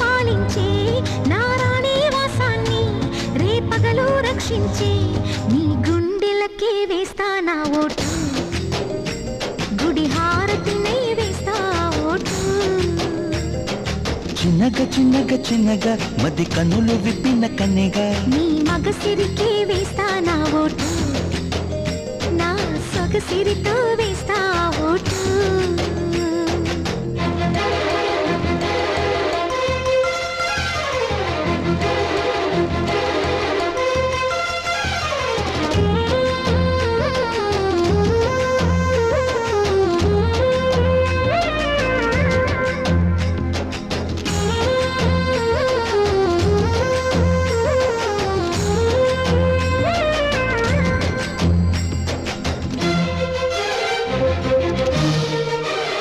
పాలించే నారాణి వాసాన్ని రేపగలు రక్షించే నీ గుండెలకే వేస్తా నా ఓటు. గుడి హారతినై వేస్తా ఓటు. చిన్నగ చిన్నగ చిన్నగా మది కన్నులు విప్పిన కన్నెగా. నీ మగసిరికే వేస్తా నా ఓటు. నా సొగసిరితో